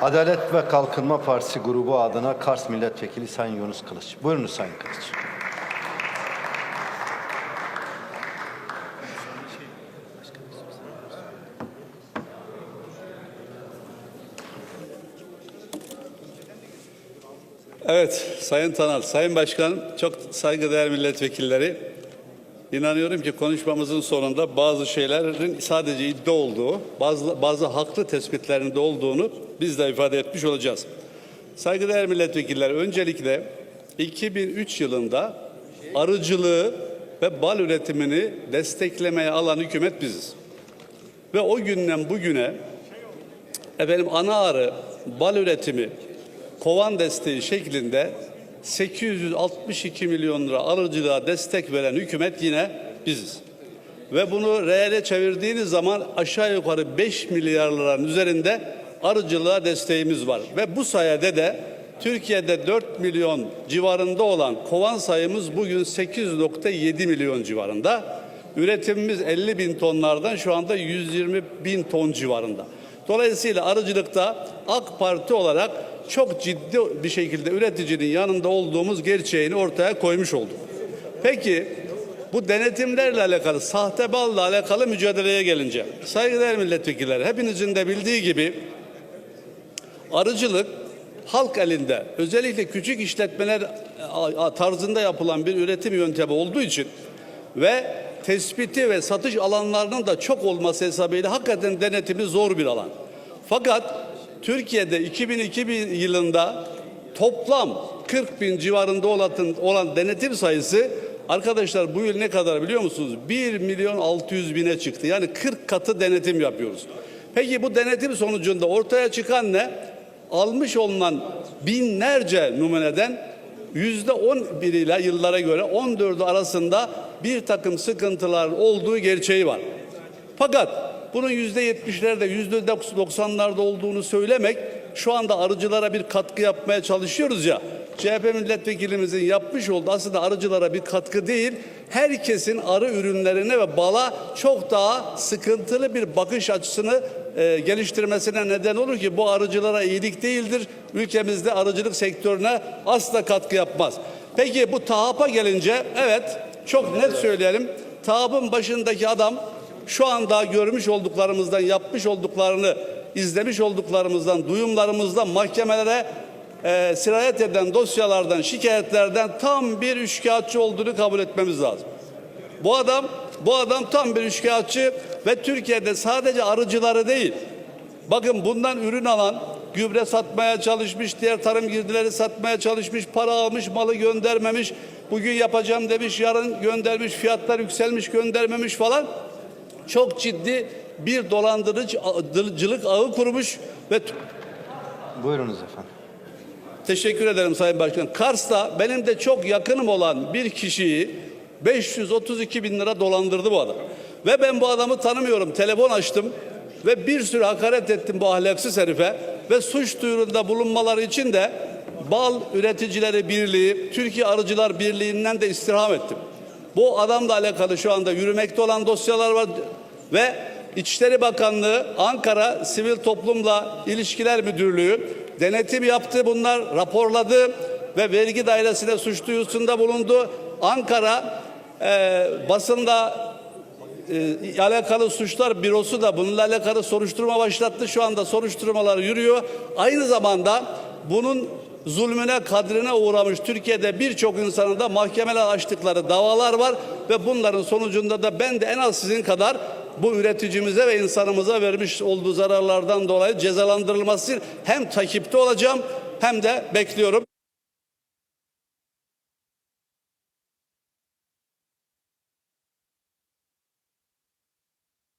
Adalet ve Kalkınma Partisi grubu adına Kars Milletvekili Sayın Yunus Kılıç. Buyurunuz Sayın Kılıç. Evet, Sayın Tanal, Sayın Başkanım, çok saygıdeğer milletvekilleri. İnanıyorum ki konuşmamızın sonunda bazı şeylerin sadece iddia olduğu, bazı, bazı haklı tespitlerinde olduğunu biz de ifade etmiş olacağız. Saygıdeğer milletvekiller, öncelikle 2003 yılında arıcılığı ve bal üretimini desteklemeye alan hükümet biziz. Ve o günden bugüne efendim ana arı, bal üretimi, kovan desteği şeklinde 862 milyon lira arıcılığa destek veren hükümet yine biziz. Ve bunu reale çevirdiğiniz zaman aşağı yukarı 5 milyar liranın üzerinde arıcılığa desteğimiz var. Ve bu sayede de Türkiye'de 4 milyon civarında olan kovan sayımız bugün 8.7 milyon civarında. Üretimimiz 50 bin tonlardan şu anda 120 bin ton civarında. Dolayısıyla arıcılıkta AK Parti olarak çok ciddi bir şekilde üreticinin yanında olduğumuz gerçeğini ortaya koymuş olduk. Peki bu denetimlerle alakalı, sahte balla alakalı mücadeleye gelince, saygıdeğer milletvekilleri hepinizin de bildiği gibi arıcılık halk elinde özellikle küçük işletmeler a- tarzında yapılan bir üretim yöntemi olduğu için ve tespiti ve satış alanlarının da çok olması hesabıyla hakikaten denetimi zor bir alan. Fakat Türkiye'de 2002 yılında toplam 40 bin civarında olan denetim sayısı arkadaşlar bu yıl ne kadar biliyor musunuz? 1 milyon 600 bine çıktı. Yani 40 katı denetim yapıyoruz. Peki bu denetim sonucunda ortaya çıkan ne? Almış olunan binlerce numuneden yüzde on ile yıllara göre 14'ü arasında bir takım sıkıntılar olduğu gerçeği var. Fakat bunun yüzde yetmişlerde, yüzde doksanlarda olduğunu söylemek şu anda arıcılara bir katkı yapmaya çalışıyoruz ya. CHP milletvekilimizin yapmış olduğu aslında arıcılara bir katkı değil, herkesin arı ürünlerine ve bala çok daha sıkıntılı bir bakış açısını e, geliştirmesine neden olur ki bu arıcılara iyilik değildir. Ülkemizde arıcılık sektörüne asla katkı yapmaz. Peki bu TAHAP'a gelince evet çok net söyleyelim. TAHAP'ın başındaki adam şu anda görmüş olduklarımızdan, yapmış olduklarını, izlemiş olduklarımızdan, duyumlarımızdan mahkemelere e, sirayet eden dosyalardan, şikayetlerden tam bir üçkağıtçı olduğunu kabul etmemiz lazım. Bu adam, bu adam tam bir üçkağıtçı ve Türkiye'de sadece arıcıları değil, bakın bundan ürün alan, gübre satmaya çalışmış, diğer tarım girdileri satmaya çalışmış, para almış, malı göndermemiş, bugün yapacağım demiş, yarın göndermiş, fiyatlar yükselmiş, göndermemiş falan çok ciddi bir dolandırıcılık ağı kurmuş ve Buyurunuz efendim. teşekkür ederim Sayın Başkan. Kars'ta benim de çok yakınım olan bir kişiyi 532 bin lira dolandırdı bu adam. Ve ben bu adamı tanımıyorum. Telefon açtım ve bir sürü hakaret ettim bu ahlaksız herife ve suç duyurunda bulunmaları için de Bal Üreticileri Birliği, Türkiye Arıcılar Birliği'nden de istirham ettim. Bu adamla alakalı şu anda yürümekte olan dosyalar var ve İçişleri Bakanlığı Ankara Sivil Toplumla İlişkiler Müdürlüğü denetim yaptı bunlar raporladı ve vergi dairesine suç duyurusunda bulundu. Ankara e, basında e, alakalı suçlar bürosu da bununla alakalı soruşturma başlattı. Şu anda soruşturmalar yürüyor. Aynı zamanda bunun zulmüne, kadrine uğramış Türkiye'de birçok insanın da mahkemeler açtıkları davalar var ve bunların sonucunda da ben de en az sizin kadar bu üreticimize ve insanımıza vermiş olduğu zararlardan dolayı cezalandırılması hem takipte olacağım hem de bekliyorum.